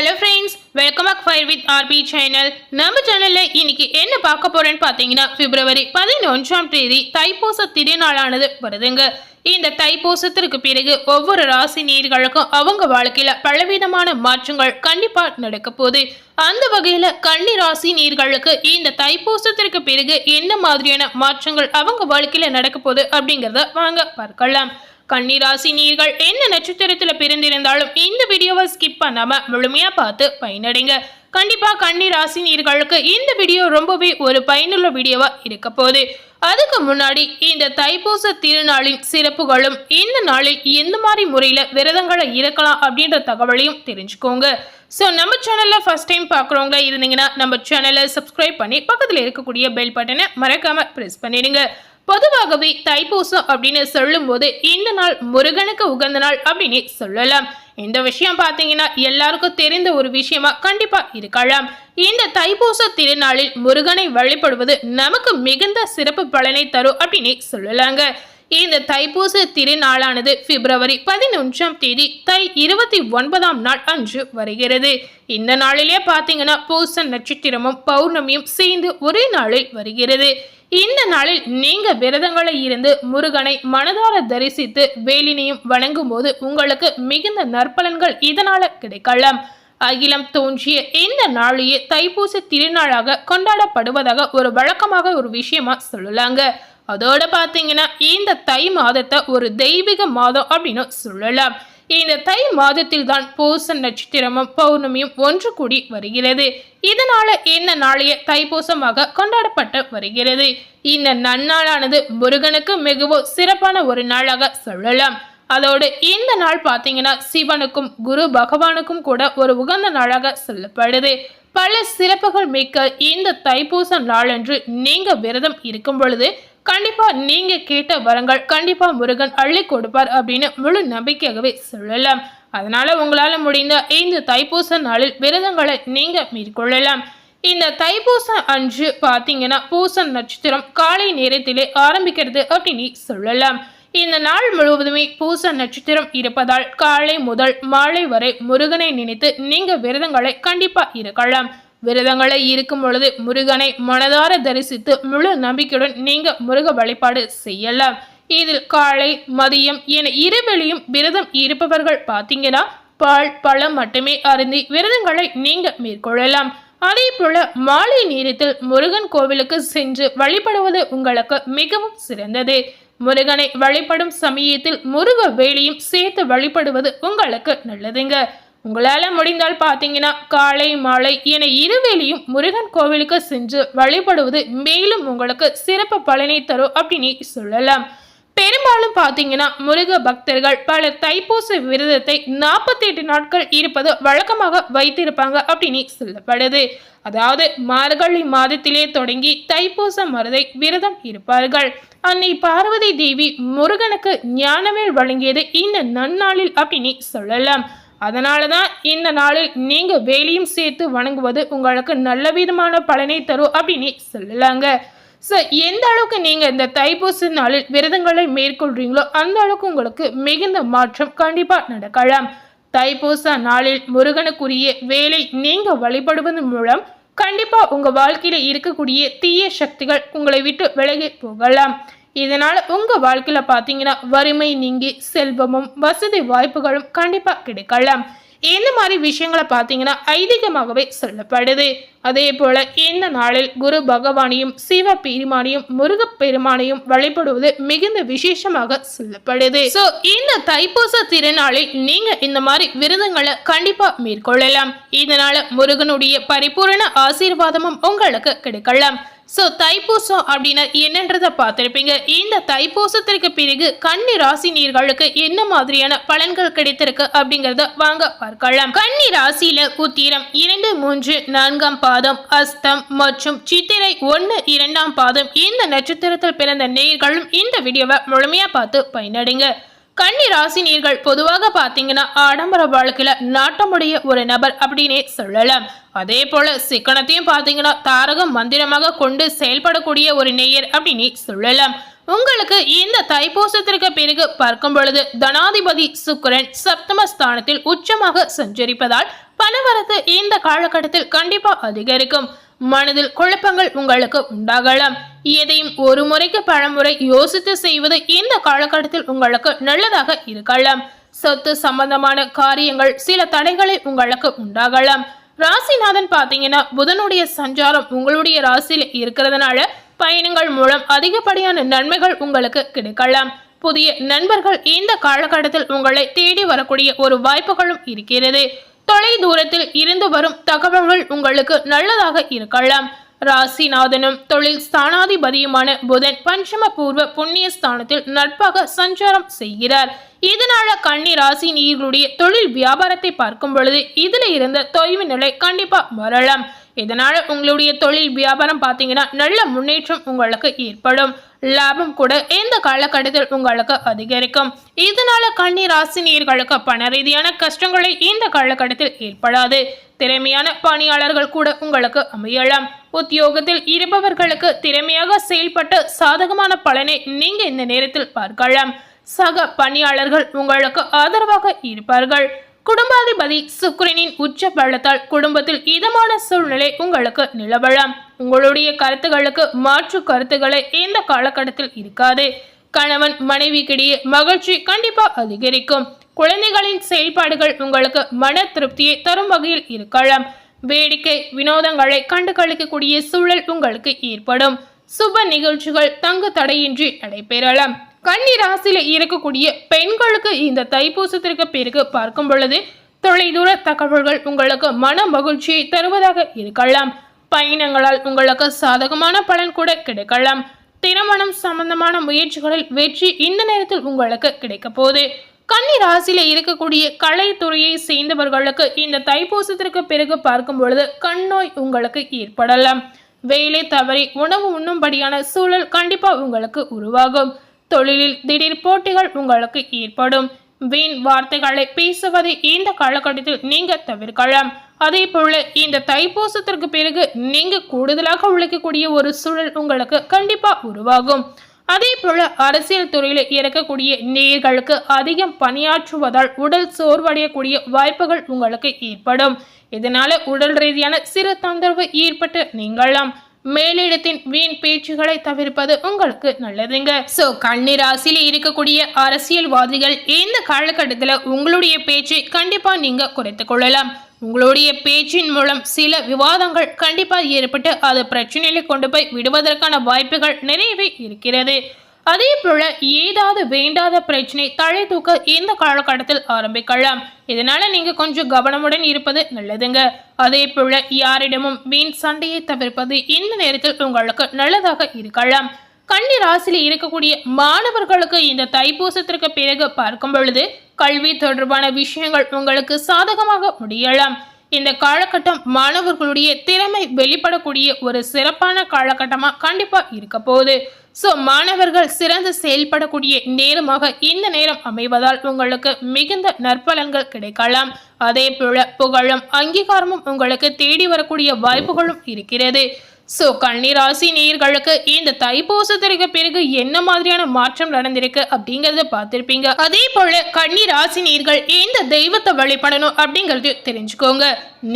Hello friends welcome back fire with RP channel நம்ம சேனலில் இன்னைக்கு என்ன பார்க்க போறேன்னு பார்த்தீங்கன்னா பிப்ரவரி பதினொன்றாம் தேதி தைப்பூச திருநாளானது வருதுங்க. இந்த தைப்பூசத்திற்கு பிறகு ஒவ்வொரு ராசி நீர்களுக்கும் அவங்க வாழ்க்கையில பலவிதமான மாற்றங்கள் கண்டிப்பா நடக்க போகுது. அந்த வகையில கன்னி ராசி நீர்களுக்கு இந்த தைப்பூசத்திற்கு பிறகு என்ன மாதிரியான மாற்றங்கள் அவங்க வாழ்க்கையில நடக்க போகுது அப்படிங்கிறத வாங்க பார்க்கலாம். கன்னிராசி நீர்கள் என்ன நட்சத்திரத்துல பிறந்திருந்தாலும் இந்த வீடியோவை ஸ்கிப் பண்ணாம முழுமையா பார்த்து பயனடைங்க. கண்டிப்பா கன்னிராசி நீர்களுக்கு இந்த வீடியோ ரொம்பவே ஒரு பயனுள்ள வீடியோவா இருக்க போகுது. அதுக்கு முன்னாடி இந்த தைப்பூச திருநாளின் சிறப்புகளும் இந்த நாளில் எந்த மாதிரி முறையில் விரதங்களை இருக்கலாம் அப்படின்ற தகவலையும் தெரிஞ்சுக்கோங்க. ஸோ நம்ம சேனலில் ஃபஸ்ட் டைம் பார்க்குறவங்க இருந்தீங்கன்னா நம்ம சேனலை சப்ஸ்கிரைப் பண்ணி பக்கத்தில் இருக்கக்கூடிய பெல் பட்டனை மறக்காமல் ப்ரெஸ் பண்ணிடுங்க. பொதுவாகவே தைப்பூசம் அப்படின்னு சொல்லும்போது இந்த நாள் முருகனுக்கு உகந்த நாள் அப்படின்னு சொல்லலாம். இந்த விஷயம் பார்த்தீங்கன்னா எல்லாருக்கும் தெரிந்த ஒரு விஷயமா கண்டிப்பா இருக்கலாம். இந்த தைப்பூச திருநாளில் முருகனை வழிபடுவது நமக்கு மிகுந்த சிறப்பு பலனை தரும் அப்படின்னு சொல்லலாங்க. இந்த தைப்பூச திருநாளானது பிப்ரவரி பதினொன்றாம் தேதி தை இருபத்தி ஒன்பதாம் நாள் அன்று வருகிறது. இந்த நாளிலே பார்த்தீங்கன்னா பூச நட்சத்திரமும் பௌர்ணமியும் சேர்ந்து ஒரே நாளில் வருகிறது. இந்த நாளில் நீங்க விரதங்களை இருந்து முருகனை மனதார தரிசித்து வேலினையும் வணங்கும் போது உங்களுக்கு மிகுந்த நற்பலன்கள் இதனால கிடைக்கலாம். அகிலம் தோன்றிய இந்த நாளையே தைப்பூச திருநாளாக கொண்டாடப்படுவதாக ஒரு வழக்கமாக ஒரு விஷயமா சொல்லலாங்க. அதோட பார்த்தீங்கன்னா இந்த தை மாதத்தை ஒரு தெய்வீக மாதம் அப்படின்னு சொல்லலாம். இந்த தை மாதத்தில் தான் பூச நட்சத்திரமும் பௌர்ணமியும் ஒன்று கூடி வருகிறது. இதனால இந்த நாளைய தைப்பூசமாக கொண்டாடப்பட்டு வருகிறது. இந்த நன்னாளானது முருகனுக்கு மிகவும் சிறப்பான ஒரு நாளாக சொல்லலாம். அதோடு இந்த நாள் பார்த்தீங்கன்னா சிவனுக்கும் குரு பகவானுக்கும் கூட ஒரு உகந்த நாளாக சொல்லப்படுது. பல சிறப்புகள் மிக்க இந்த தைப்பூச நாளன்று நீங்க விரதம் இருக்கும் பொழுது கண்டிப்பா நீங்க கேட்ட வரங்கள் கண்டிப்பா முருகன் அள்ளி கொடுப்பார் அப்படின்னு முழு நம்பிக்கையாகவே சொல்லலாம். அதனால உங்களால முடிந்த இந்த தைப்பூச நாளில் விரதங்களை நீங்க மேற்கொள்ளலாம். இந்த தைப்பூசம் அன்று பார்த்தீங்கன்னா பூசன் நட்சத்திரம் காலை நேரத்திலே ஆரம்பிக்கிறது அப்படின்னு சொல்லலாம். இந்த நாள் முழுவதுமே பூச நட்சத்திரம் இருப்பதால் காலை முதல் மாலை வரை முருகனை நினைத்து நீங்க விரதங்களை கண்டிப்பா இருக்கலாம். விரதங்களை இருக்கும் பொழுது முருகனை மனதார தரிசித்து முழு நம்பிக்கையுடன் நீங்க முருக வழிபாடு செய்யலாம். இதில் காலை மதியம் என இருவெளியும் விரதம் இருப்பவர்கள் பார்த்தீங்கன்னா பால் பழம் மட்டுமே அருந்தி விரதங்களை நீங்க மேற்கொள்ளலாம். அதே போல மாலை நேரத்தில் முருகன் கோவிலுக்கு சென்று வழிபடுவது உங்களுக்கு மிகவும் சிறந்தது. முருகனை வழிபடும் சமயத்தில் முருக வேலியும் சேர்த்து வழிபடுவது உங்களுக்கு நல்லதுங்க. உங்களால் முடிந்தால் பார்த்தீங்கன்னா காலை மாலை என இருவேளையும் முருகன் கோவிலுக்கு சென்று வழிபடுவது மேலும் உங்களுக்கு சிறப்பு பலனை தரும் அப்படின்னு சொல்லலாம். பெரும்பாலும் பார்த்தீங்கன்னா முருக பக்தர்கள் பல தைப்பூச விரதத்தை நாற்பத்தி எட்டு நாட்கள் இருப்பது வழக்கமாக வைத்திருப்பாங்க அப்படின்னு சொல்லப்படுது. அதாவது மார்கழி மாதத்திலே தொடங்கி தைப்பூச மருதை விரதம் இருப்பார்கள். அன்னை பார்வதி தேவி முருகனுக்கு ஞானமேல் வழங்கியது இந்த நன்னாளில் அப்படின்னு சொல்லலாம். அதனால தான் இந்த நாளில் நீங்கள் வேலையும் சேர்த்து வணங்குவது உங்களுக்கு நல்ல விதமான பலனை தரும் அப்படின்னு சொல்லலாங்க. ஸோ எந்த அளவுக்கு நீங்கள் இந்த தைப்பூச நாளில் விரதங்களை மேற்கொள்கிறீங்களோ அந்த அளவுக்கு உங்களுக்கு மிகுந்த மாற்றம் கண்டிப்பாக நடக்கலாம். தைப்பூச நாளில் முருகனுக்குரிய வேலை நீங்கள் வழிபடுவதன் மூலம் கண்டிப்பாக உங்கள் வாழ்க்கையில் இருக்கக்கூடிய தீய சக்திகள் உங்களை விட்டு விலகி போகலாம். இதனால் உங்கள் வாழ்க்கையில் பார்த்தீங்கன்னா வறுமை நீங்கி செல்வமும் வசதி வாய்ப்புகளும் கண்டிப்பாக கிடைக்கலாம் இந்த மாதிரி விஷயங்களை பார்த்தீங்கன்னா ஐதீகமாகவே சொல்லப்படுது. அதே போல் இந்த நாளில் குரு பகவானையும் சிவ பெருமானையும் முருக பெருமானையும் வழிபடுவது மிகுந்த விசேஷமாக சொல்லப்படுது. ஸோ இந்த தைப்பூச திருநாளில் நீங்க இந்த மாதிரி விருதங்களை கண்டிப்பா மேற்கொள்ளலாம். இதனால முருகனுடைய பரிபூரண ஆசீர்வாதமும் உங்களுக்கு கிடைக்கலாம். ஸோ தைப்பூசம் அப்படின்னா என்னன்றதை பார்த்துருப்பீங்க. இந்த தைப்பூசத்திற்கு பிறகு கன்னி ராசி நீர்களுக்கு என்ன மாதிரியான பலன்கள் கிடைத்திருக்கு அப்படிங்கிறத வாங்க பார்க்கலாம். கன்னி ராசியில உத்திரம் இரண்டு மூன்று நான்காம் பாதம் அஸ்தம் மற்றும் சித்திரை ஒன்று இரண்டாம் பாதம். இந்த நட்சத்திரத்தில் பிறந்த நேர்களும் இந்த வீடியோவை முழுமையாக பார்த்து பயனடைங்க. கன்னி ராசி நீர்கள் பொதுவாக பார்த்தீங்கன்னா ஆடம்பர வாழ்க்கையில நாட்டமுடைய ஒரு நபர் அப்படின்னே சொல்லலாம். அதே போல சிக்கனத்தையும் பார்த்தீங்கன்னா தாரக மந்திரமாக கொண்டு செயல்படக்கூடிய ஒரு நேயர் அப்படின்னு சொல்லலாம். உங்களுக்கு இந்த தைப்பூசத்திற்கு பிறகு பார்க்கும் பொழுது தனாதிபதி சுக்கரன் சப்தமஸ்தானத்தில் உச்சமாக சஞ்சரிப்பதால் பணவரத்து இந்த காலகட்டத்தில் கண்டிப்பா அதிகரிக்கும். மனதில் குழப்பங்கள் உங்களுக்கு உண்டாகலாம். எதையும் ஒரு முறைக்கு பலமுறை யோசித்து செய்வது இந்த காலகட்டத்தில் உங்களுக்கு நல்லதாக இருக்கலாம். சொத்து சம்பந்தமான காரியங்கள் சில தடைகளை உங்களுக்கு உண்டாகலாம். ராசிநாதன் பார்த்தீங்கன்னா புதனுடைய சஞ்சாரம் உங்களுடைய ராசியில் இருக்கிறதுனால பயணங்கள் மூலம் அதிகப்படியான நன்மைகள் உங்களுக்கு கிடைக்கலாம். புதிய நண்பர்கள் இந்த காலகட்டத்தில் உங்களை தேடி வரக்கூடிய ஒரு வாய்ப்புகளும் இருக்கிறது. தொலை தூரத்தில் இருந்து வரும் தகவல்கள் உங்களுக்கு நல்லதாக இருக்கலாம். ராசிநாதனும் தொழில் ஸ்தானாதிபதியுமான புதன் பஞ்சம பூர்வ புண்ணிய ஸ்தானத்தில் நட்பாக சஞ்சாரம் செய்கிறார். இதனால கன்னி ராசி நீர்களுடைய தொழில் வியாபாரத்தை பார்க்கும் பொழுது இதில் இருந்த தொய்வு நிலை கண்டிப்பா வரலாம். இதனால் உங்களுடைய தொழில் வியாபாரம் பார்த்தீங்கன்னா நல்ல முன்னேற்றம் உங்களுக்கு ஏற்படும். லாபம் கூட இந்த காலகட்டத்தில் உங்களுக்கு அதிகரிக்கும். இதனால கன்னி ராசினியர்களுக்கு பண ரீதியான கஷ்டங்களை இந்த காலகட்டத்தில் ஏற்படாது. திறமையான பணியாளர்கள் கூட உங்களுக்கு அமையலாம். உத்தியோகத்தில் இருப்பவர்களுக்கு திறமையாக செயல்பட்டு சாதகமான பலனை நீங்க இந்த நேரத்தில் பார்க்கலாம். சக பணியாளர்கள் உங்களுக்கு ஆதரவாக இருப்பார்கள். குடும்பாதிபதி சுக்கிரனின் உச்ச பள்ளத்தால் குடும்பத்தில் இதமான சூழ்நிலை உங்களுக்கு நிலவலாம். உங்களுடைய கருத்துகளுக்கு மாற்று கருத்துக்களை இந்த காலகட்டத்தில் இருக்காது. கணவன் மனைவிக்கிடையே மகிழ்ச்சி கண்டிப்பா அதிகரிக்கும். குழந்தைகளின் செயல்பாடுகள் உங்களுக்கு மன திருப்தியை தரும் வகையில் இருக்கலாம். வேடிக்கை வினோதங்களை கண்டு கழிக்கக்கூடிய சூழல் உங்களுக்கு ஏற்படும். சுப நிகழ்ச்சிகள் தங்கு தடையின்றி நடைபெறலாம். கன்னி இருக்கக்கூடிய பெண்களுக்கு இந்த தைப்பூசத்திற்கு பிறகு பார்க்கும் பொழுது தொலைதூர தகவல்கள் உங்களுக்கு மன மகிழ்ச்சியை தருவதாக இருக்கலாம். பயணங்களால் உங்களுக்கு சாதகமான பலன் கூட கிடைக்கலாம். திருமணம் சம்பந்தமான முயற்சிகளில் வெற்றி இந்த நேரத்தில் உங்களுக்கு கிடைக்க போகுது. கன்னி இருக்கக்கூடிய கலைத்துறையை சேர்ந்தவர்களுக்கு இந்த தைப்பூசத்திற்கு பிறகு பார்க்கும் பொழுது கண்ணோய் உங்களுக்கு ஏற்படலாம். வேலை தவறி உணவு உண்ணும்படியான சூழல் கண்டிப்பா உங்களுக்கு உருவாகும். தொழிலில் திடீர் போட்டிகள் உங்களுக்கு ஏற்படும். வீண் வார்த்தைகளை பேசுவதை இந்த காலகட்டத்தில் நீங்க தவிர்க்கலாம். அதே போல இந்த தைப்பூசத்திற்கு பிறகு நீங்க கூடுதலாக உழைக்கக்கூடிய ஒரு சூழல் உங்களுக்கு கண்டிப்பா உருவாகும். அதே போல அரசியல் துறையில் இருக்கக்கூடிய நேர்களுக்கு அதிகம் பணியாற்றுவதால் உடல் சோர்வடையக்கூடிய வாய்ப்புகள் உங்களுக்கு ஏற்படும். இதனால உடல் ரீதியான சிறு தொந்தரவு ஏற்பட்டு நீங்களாம் மேலிடத்தின் வீண் பேச்சுகளை தவிர்ப்பது உங்களுக்கு நல்லதுங்க. சோ கண்ணி ராசியில இருக்கக்கூடிய அரசியல்வாதிகள் இந்த காலகட்டத்தில் உங்களுடைய பேச்சை கண்டிப்பா நீங்க குறைத்து கொள்ளலாம். உங்களுடைய பேச்சின் மூலம் சில விவாதங்கள் கண்டிப்பா ஏற்பட்டு அது பிரச்சனையில கொண்டு போய் விடுவதற்கான வாய்ப்புகள் நிறையவே இருக்கிறது. அதே போல ஏதாவது வேண்டாத பிரச்சனை தலை தூக்க இந்த காலகட்டத்தில் ஆரம்பிக்கலாம். இதனால நீங்க கொஞ்சம் கவனமுடன் இருப்பது நல்லதுங்க. அதே போல யாரிடமும் வீண் சண்டையை தவிர்ப்பது இந்த நேரத்தில் உங்களுக்கு நல்லதாக இருக்கலாம். கன்னி ராசியில் இருக்கக்கூடிய மாணவர்களுக்கு இந்த தைப்பூசத்திற்கு பிறகு பார்க்கும் பொழுது கல்வி தொடர்பான விஷயங்கள் உங்களுக்கு சாதகமாக முடியலாம். இந்த காலகட்டம் மாணவர்களுடைய திறமை வெளிப்படக்கூடிய ஒரு சிறப்பான காலகட்டமாக கண்டிப்பாக இருக்க போகுது. ஸோ மாணவர்கள் சிறந்து செயல்படக்கூடிய நேரமாக இந்த நேரம் அமைவதால் உங்களுக்கு மிகுந்த நற்பலன்கள் கிடைக்கலாம். அதே போல புகழும் அங்கீகாரமும் உங்களுக்கு தேடி வரக்கூடிய வாய்ப்புகளும் இருக்கிறது. ஸோ கன்னிராசி நேர்களுக்கு இந்த தைப்பூசத்திற்கு பிறகு என்ன மாதிரியான மாற்றம் நடந்திருக்கு அப்படிங்கறத பார்த்திருப்பீங்க. அதே போல கன்னிராசி நீர்கள் எந்த தெய்வத்தை வழிபடணும் அப்படிங்கறது தெரிஞ்சுக்கோங்க.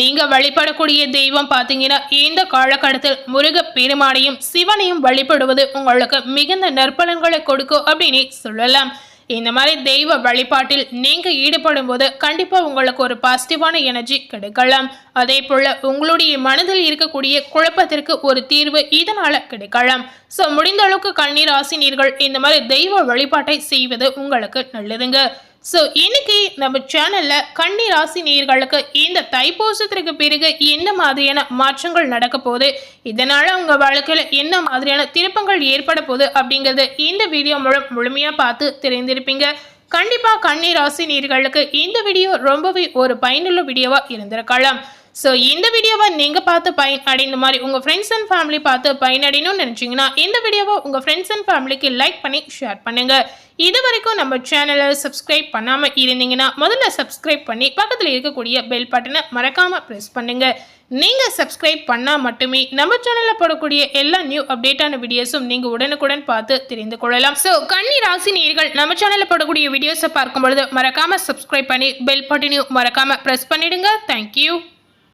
நீங்க வழிபடக்கூடிய தெய்வம் பார்த்தீங்கன்னா இந்த காலகட்டத்தில் முருக பெருமானையும் சிவனையும் வழிபடுவது உங்களுக்கு மிகுந்த நற்பலன்களை கொடுக்கும் அப்படின்னு சொல்லலாம். இந்த மாதிரி தெய்வ வழிபாட்டில் நீங்கள் ஈடுபடும் போது கண்டிப்பாக உங்களுக்கு ஒரு பாசிட்டிவான எனர்ஜி கிடைக்கலாம். அதே போல் உங்களுடைய மனதில் இருக்கக்கூடிய குழப்பத்திற்கு ஒரு தீர்வு இதனால் கிடைக்கலாம். ஸோ முடிந்த அளவுக்கு கண்ணீர் ஆசினியர்கள் இந்த மாதிரி தெய்வ வழிபாட்டை செய்வது உங்களுக்கு நல்லதுங்க. ஸோ இன்னைக்கு நம்ம சேனலில் கன்னி ராசி நேர்களுக்கு இந்த தைப்பூசத்திற்கு பிறகு என்ன மாதிரியான மாற்றங்கள் நடக்க போகுது? இதனால் உங்க வாழ்க்கையில் என்ன மாதிரியான திருப்பங்கள் ஏற்பட போகுது அப்படிங்கறது இந்த வீடியோ மூலம் முழுமையாக பார்த்து தெரிந்திருப்பீங்க. கண்டிப்பாக கன்னி ராசி நேர்களுக்கு இந்த வீடியோ ரொம்பவே ஒரு பயனுள்ள வீடியோவாக இருந்திருக்கலாம். ஸோ இந்த வீடியோவை நீங்கள் பார்த்து பயன் அடைந்த மாதிரி உங்கள் ஃப்ரெண்ட்ஸ் அண்ட் ஃபேமிலி பார்த்து பயனடையணும்னு நினச்சிங்கன்னா இந்த வீடியோவை உங்கள் ஃப்ரெண்ட்ஸ் அண்ட் ஃபேமிலிக்கு லைக் பண்ணி ஷேர் பண்ணுங்கள் இது வரைக்கும் நம்ம சேனலை சப்ஸ்கிரைப் பண்ணாமல் இருந்தீங்கன்னா முதல்ல சப்ஸ்கிரைப் பண்ணி பக்கத்தில் இருக்கக்கூடிய பெல் பட்டனை மறக்காமல் ப்ரெஸ் பண்ணுங்கள் நீங்கள் சப்ஸ்கிரைப் பண்ணால் மட்டுமே நம்ம சேனலில் போடக்கூடிய எல்லா நியூ அப்டேட்டான வீடியோஸும் நீங்கள் உடனுக்குடன் பார்த்து தெரிந்து கொள்ளலாம். ஸோ கன்னி ராசி நீர்கள் நம்ம சேனலில் போடக்கூடிய வீடியோஸை பார்க்கும் பொழுது மறக்காமல் சப்ஸ்கிரைப் பண்ணி பெல் பட்டனையும் மறக்காமல் ப்ரெஸ் பண்ணிடுங்க. தேங்க்யூ